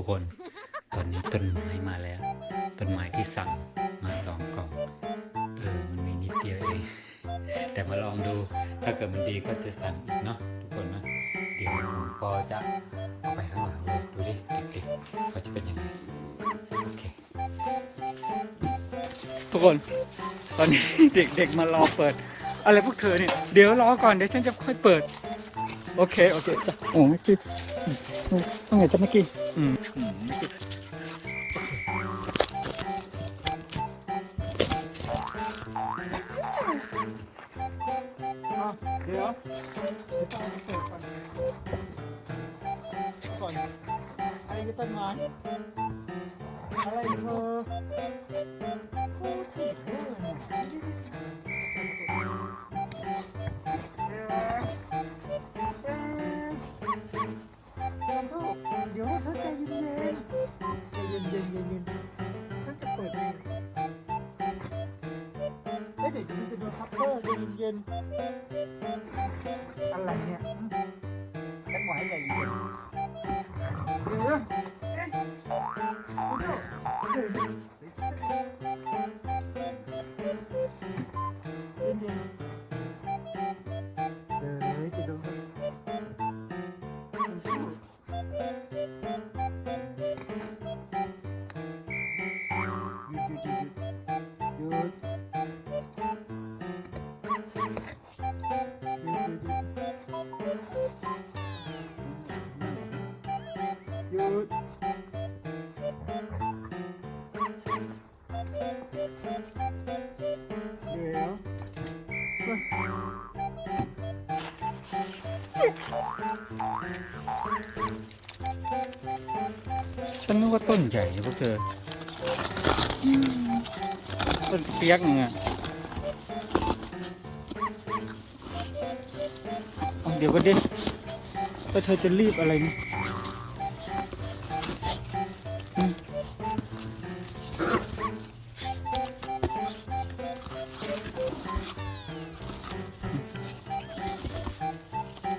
ทุกคน ตอนนี้ต้นไม้มาแล้ว ต้นไม้ที่สั่งมาสองกล่อง เออ มันมีนิดเดียวเอง แต่มาลองดู ถ้าเกิดมันดีก็จะสั่งอีกเนาะทุกคนนะเดี๋ยวพอจะเอาไปข้างหลังเลย ดูดิเด็กๆเขาจะเป็นยังไง โอเค ทุกคน ตอนนี้เด็กๆมารอเปิด อะไรพวกเธอเนี่ย เดี๋ยวรอก่อน เดี๋ยวฉันจะค่อยเปิด โอเค โอเคจ้ะโอ้ไม่ติด ต้องเห็นจะไม่กินอืมไม่กินเดี๋ยวก่อนไอ้ต้นไม้อะไรเธอโคตรเท่เลย 가서 영어 설정 있네. หยุดเดี๋ยวฉันนึกว่าต้นใหญ่พวกเธอต้นเปียกเนี่ย เดี๋ยวก็ดิแล้วเธอจะรีบอะไรนี่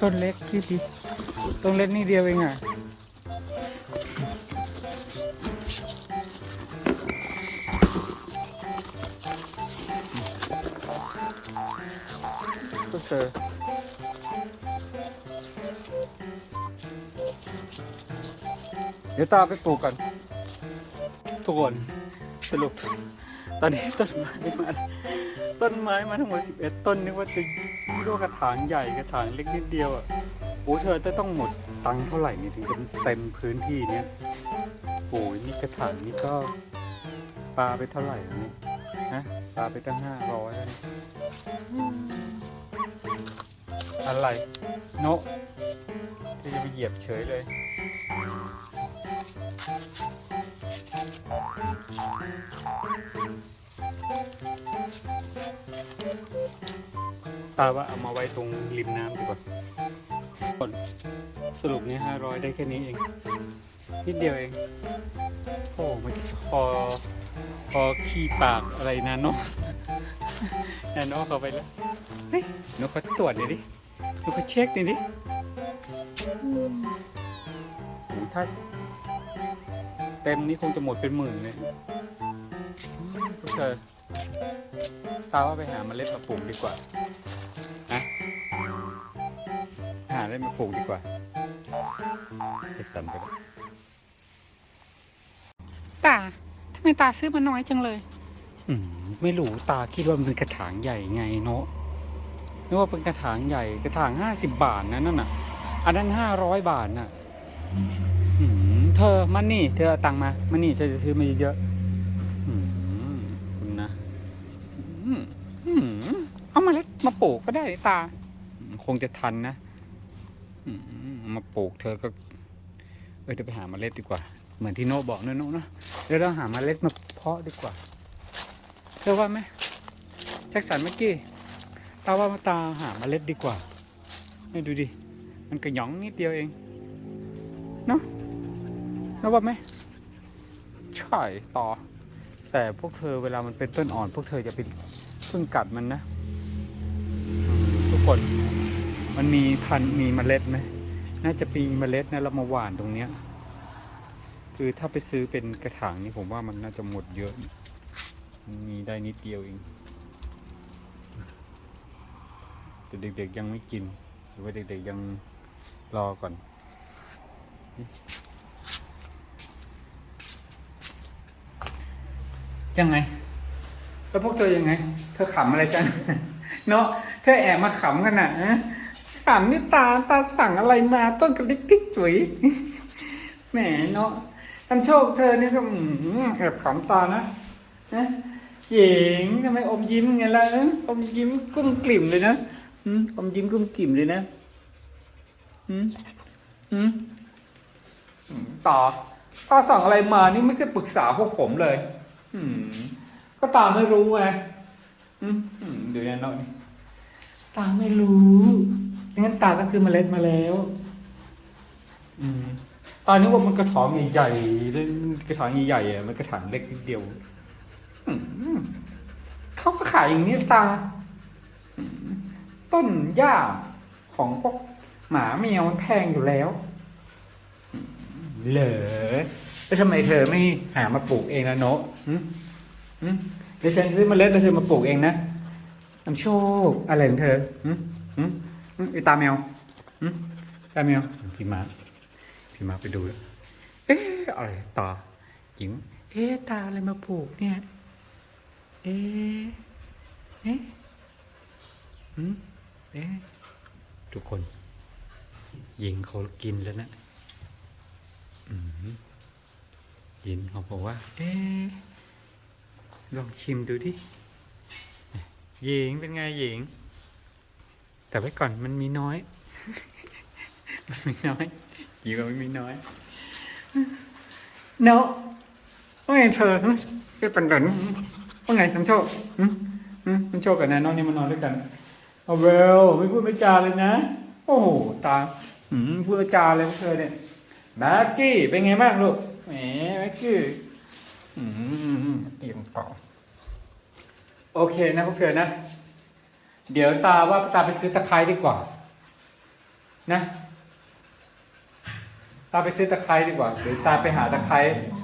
ต้นเล็กที่ดีต้นเล็กนี่เดียวเองอะก็เจอ เดี๋ยวตาไปปลูกกัน ทุกคนสรุป ตอนนี้ต้นไม้มาต้นไม้มาทั้งหมด 11 ต้นนึกว่าจะคิดว่ากระถางใหญ่กระถางเล็กนิดเดียวอะโอ้เธอจะต้องหมดตังค์เท่าไหร่นี่ถึงจะเต็มพื้นที่เนี้ยโอ้ยนี่กระถางนี่ก็ปลาไปเท่าไหร่นี่ยนะปลาไปตั้งห้าร้อยแล้วอะไร โนะเธอจะไปเหยียบเฉยเลย ตาว่าเอามาไว้ตรงริมน้ำดีกว่าคนสรุปนี่ห้าร้อยได้แค่นี้เอง นิดเดียวเอง โอ้มันคอคอขี้ปากอะไรนะเนาะนาโนเขาไปแล้ว เฮ้ยนกเขาตรวจหน่อยดินกเขาเช็คหน่อยดิถ้า เต็มนี้คงจะหมดเป็นหมื่นเลยพวกเธอตาว่าไปหาเมล็ดมาปลูกดีกว่านะหาเมล็ดมาปลูกดีกว่าเจ็กสันไปแล้วตาทำไมตาซื้อมาน้อยจังเลย อืมไม่รู้ตาคิดว่ามันเป็นกระถางใหญ่ไงเนาะนึกว่าเป็นกระถางใหญ่กระถางห้าสิบบาทนะนั่นน่ะ อันนั้นห้าร้อยบาทน่ะอืม เธอมันนี่ เธอเอาตังค์มา มันนี่ฉันจะซื้อมาเยอะๆอืมคุณนะอืมอืมเอามาเล็ดมาปลูกก็ได้ตาอืมคงจะทันนะอืมเอามาปลูกเธอก็ เออเดี๋ยวไปหาเมล็ดดีกว่า เหมือนที่โน่บอกเนอะโน่เนอะเดี๋ยวเราหาเมล็ดมาเพาะดีกว่า เธอว่าไหมแจ็คสันเมื่อกี้ตาว่ามาตาหาเมล็ดดีกว่านี่ดูดิ มันกระหยองนิดเดียวเอง เนาะ แล้วว่าไหมใช่ต่อ แต่พวกเธอเวลามันเป็นต้นอ่อน พวกเธอจะไปเพิ่งกัดมันนะ ทุกคนมันมีพันมีเมล็ดไหมน่าจะมีเมล็ดนะเรามาหว่านตรงเนี้ย คือถ้าไปซื้อเป็นกระถางนี่ผมว่ามันน่าจะหมดเยอะ มีได้นิดเดียวเองแต่เด็กๆยังไม่กิน หรือว่าเด็กๆยังรอก่อน ยังไง แล้วพวกเธอยังไง เธอขำอะไรฉัน เนาะเธอแอบมาขำกันน่ะขำนี่ตาตาสั่งอะไรมาต้นกระดิกติ๊กจุ๋ยแหมเนาะทำโชคเธอเนี่ยก็แอบขำตานะนะหญิงทำไมอมยิ้มไงล่ะอมยิ้มกุ้มกลิ่มเลยนะอมยิ้มกุ้มกลิ่มเลยนะอืมอืมอืมต่อตาสั่งอะไรมานี่ไม่เคยปรึกษาพวกผมเลย ก็ตาไม่รู้ไงอืมอืมเดี๋ยวนะน้องตาไม่รู้งั้นตาก็ซื้อเมล็ดมาแล้ว อืมตอนนี้ว่ามันกระถางใหญ่ๆเล่นกระถางใหญ่ๆอะมันกระถางเล็กนิดเดียวอืมเขาก็ขายอย่างนี้ตาอืมต้นหญ้าของพวกหมาแมวมันแพงอยู่แล้วอืมเหรอ แล้วทำไมเธอไม่หามาปลูกเองนะโนะหืมหืมเดี๋ยวฉันซื้อเมล็ดแล้วเธอมาปลูกเองนะน้ำโชคอะไรของเธอหืมหืมหืมไอตาแมวหืมตาแมวพี่มาพี่มาไปดูแล้วเอ๊ะอะไรตาหญิงเอ๊ะตาอะไรมาปลูกเนี่ย เอ๊ะเอ๊ะหืมเอ๊ะทุกคนหญิงเขากินแล้วนะอืม หญิงเขาบอกว่า เอ๊ลองชิมดูดิหญิงเป็นไงหญิง แต่ไว้ก่อนมันมีน้อย มันมีน้อยหญิงก็ไม่มีน้อยเนาะว่าไงเธอเป็นปันดันว่าไงน้ำโชคมหืมน้ำโชคกับนายน้องนี่มานอนด้วยกันเอาเวลไม่พูดไม่จาเลยนะ โอ้โหตาพูดไม่จาเลยพวกเธอเนี่ย แม็กกี้เป็นไงบ้างลูกแหมแม็กกี้อืมเตียงต่อโอเคนะพวกเธอนะ เดี๋ยวตาว่าตาไปซื้อตะไคร้ดีกว่า นะ ตาไปซื้อตะไคร้ดีกว่าหรือตาไปหาตะไคร้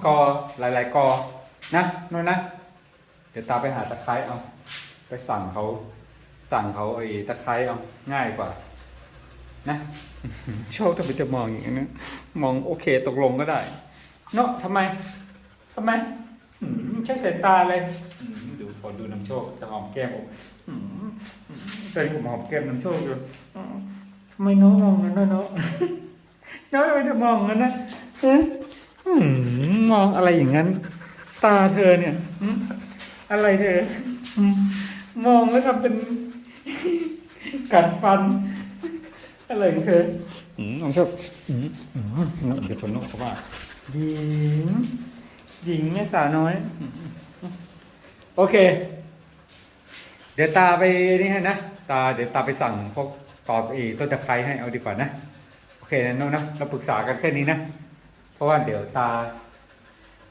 กอหลาย ๆกอนะนู่นนะ เดี๋ยวตาไปหาตะไคร้เอา ไปสั่งเขาสั่งเขาไอ้ตะไคร้เอาง่ายกว่า นะโชคทำไมจะมองอย่างนี้นมองโอเคตกลงก็ได้ เนาะทำไมทำไมใช่สายตาเลยดูขอดูน้ำโชคจะหอมแก้มผมอืมอืมเคยผมหอมแก้มน้ำโชคอยู่ทำไมน้องมองงั้นนะเนาะน้องทำไมจะมองงั้นนะมองอะไรอย่างนั้น ตาเธอเนี่ยอะไรเธอมมองแล้วทำเป็นกัดฟัน อะไรของเธออืมน้องชอบอืมอืมน้องเดี๋ยวคนน้องเขาว่าหญิง หญิงแม่สาวน้อยอืมโอเค เดี๋ยวตาไปนี่ให้นะ ตาเดี๋ยวตาไปสั่งพวกตอบอีต้นตะไคร้ให้เอาดีกว่านะ โอเคนะน้องนะ เราปรึกษากันแค่นี้นะ เพราะว่าเดี๋ยวตา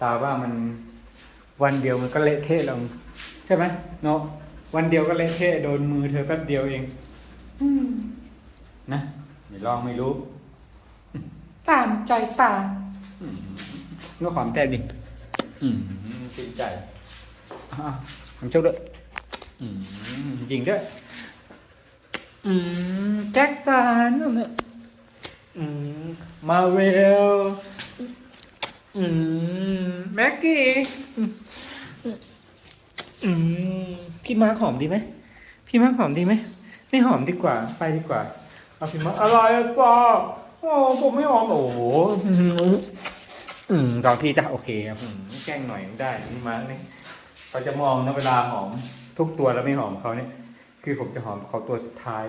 ตาว่ามันวันเดียวมันก็เละเทะลงใช่ไหมเนาะวันเดียวก็เละเทะโดนมือเธอแป๊บเดียวเอง อืม นะไม่ลองไม่รู้ ตามใจตาอืมนกขอมแต้มดิอืมติดใจอะทำโชคด้วยอืมยิงด้วยอืมแจ็คสันเนี่ยอืมมาเวลอืมแม็กกี้อืมอืมพี่มาร์คหอมดีไหมพี่มาร์คหอมดีไหมไม่หอมดีกว่า ไปดีกว่า เอาพิมพ์มาอะไรอะจ้าโอ้ผมไม่หอมโอ้โหอื้อหืออืมสองทีจ้ะโอเคครับอืมแกล้งหน่อยไม่ได้นี่มาเนี่ยเขาจะมองนะเวลาหอมทุกตัวแล้วไม่หอมเขาเนี่ยคือผมจะหอมเขาตัวสุดท้าย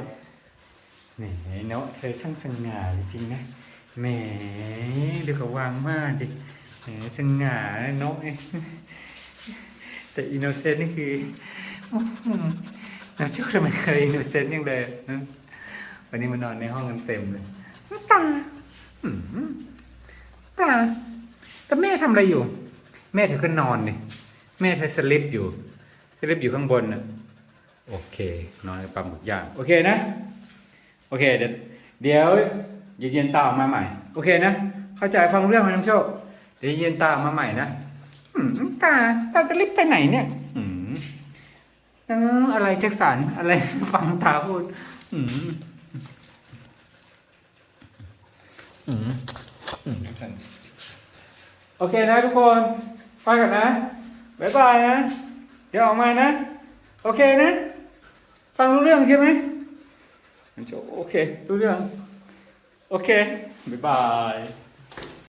แหมเนาะเธอช่างสง่าจริงๆนะแหมดูเขาวางมากดิแหมสง่าเนาะแต่อินโนเซนต์นี่คืออื้อหือน้ำโชคทำไมเคยอินโนเซนต์ยังเลยนะ วันนี้มานอนในห้องกันเต็มเลยตาอืมตาแต่แม่ทำอะไรอยู่ แม่เธอก็นอนเนี่ยแม่เธอสลิปอยู่สลิปอยู่ข้างบนน่ะโอเคนอนกับปลาหมึกย่างโอเคนะ โอเค เดี๋ยวเดี๋ยวเย็นๆตาออกมาใหม่ โอเคนะ เข้าใจฟังเรื่องไหมน้ำโชคเดี๋ยวเย็นตามาใหม่นะอืมตาตาจะรีบไปไหนเนี่ยอืมเอออะไรแจ็คสันอะไรฟังตาพูด อืมอืมอืมแจ็คสัน โอเคนะทุกคนไปกันนะบ๊ายบายนะ เดี๋ยวออกมานะ โอเคนะ ฟังรู้เรื่องใช่ไหมโอเค รู้เรื่อง โอเคบ๊ายบาย